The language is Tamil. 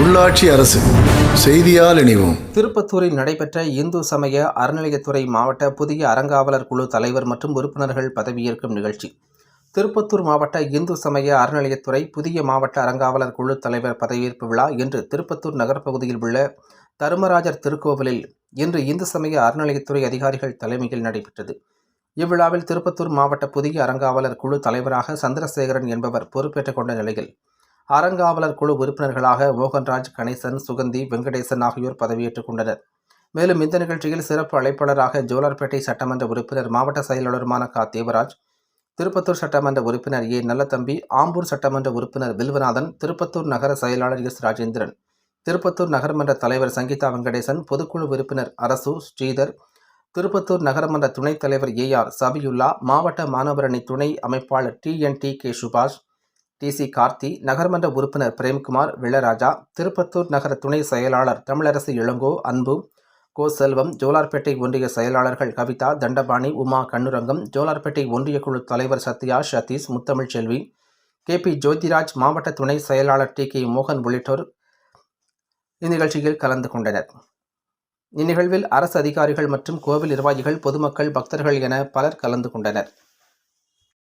உள்ளாட்சி அரசு செய்தியால் இணைவோம். திருப்பத்தூரில் நடைபெற்ற இந்து சமய அறநிலையத்துறை மாவட்ட புதிய அறங்காவலர் குழு தலைவர் மற்றும் உறுப்பினர்கள் பதவியேற்கும் நிகழ்ச்சி. திருப்பத்தூர் மாவட்ட இந்து சமய அறநிலையத்துறை புதிய மாவட்ட அறங்காவலர் குழு தலைவர் பதவியேற்பு விழா இன்று திருப்பத்தூர் நகர்ப்பகுதியில் உள்ள தருமராஜர் திருக்கோவிலில் இன்று இந்து சமய அறநிலையத்துறை அதிகாரிகள் தலைமையில் நடைபெற்றது. இவ்விழாவில் திருப்பத்தூர் மாவட்ட புதிய அறங்காவலர் குழு தலைவராக சந்திரசேகரன் என்பவர் பொறுப்பேற்றுக் கொண்ட நிலையில் அறங்காவலர் குழு உறுப்பினர்களாக மோகன்ராஜ் கணேசன் சுகந்தி வெங்கடேசன் ஆகியோர் பதவியேற்றுக் கொண்டனர். மேலும் இந்த நிகழ்ச்சியில் சிறப்பு அழைப்பாளராக ஜோலார்பேட்டை சட்டமன்ற உறுப்பினர் மாவட்ட செயலாளருமான கா. தேவராஜ் திருப்பத்தூர் சட்டமன்ற உறுப்பினர் ஏ. நல்லத்தம்பி ஆம்பூர் சட்டமன்ற உறுப்பினர் வில்வநாதன் திருப்பத்தூர் நகர செயலாளர் எஸ். ராஜேந்திரன் திருப்பத்தூர் நகர்மன்ற தலைவர் சங்கீதா வெங்கடேசன் பொதுக்குழு உறுப்பினர் அரசு ஸ்ரீதர் திருப்பத்தூர் நகரமன்ற துணைத் தலைவர் ஏ. ஆர். சபியுல்லா மாவட்ட மாணவரணி துணை அமைப்பாளர் T. N. T. K. Subash T. C. Karthi நகர்மன்ற உறுப்பினர் பிரேம்குமார் வெள்ளராஜா திருப்பத்தூர் நகர துணை செயலாளர் தமிழரசு இளங்கோ அன்பு கோ. செல்வம் ஜோலார்பேட்டை ஒன்றிய செயலாளர்கள் கவிதா தண்டபாணி உமா கண்ணுரங்கம் ஜோலார்பேட்டை ஒன்றிய குழு தலைவர் சத்யா சதீஷ் முத்தமிழ் செல்வி கே. பி. ஜோதிராஜ் மாவட்ட துணை செயலாளர் டி. கே. மோகன் உள்ளிட்டோர் இந்நிகழ்ச்சியில் கலந்து கொண்டனர். இந்நிகழ்வில் அரசு அதிகாரிகள் மற்றும் கோவில் நிர்வாகிகள் பொதுமக்கள் பக்தர்கள் என பலர் கலந்து கொண்டனர்.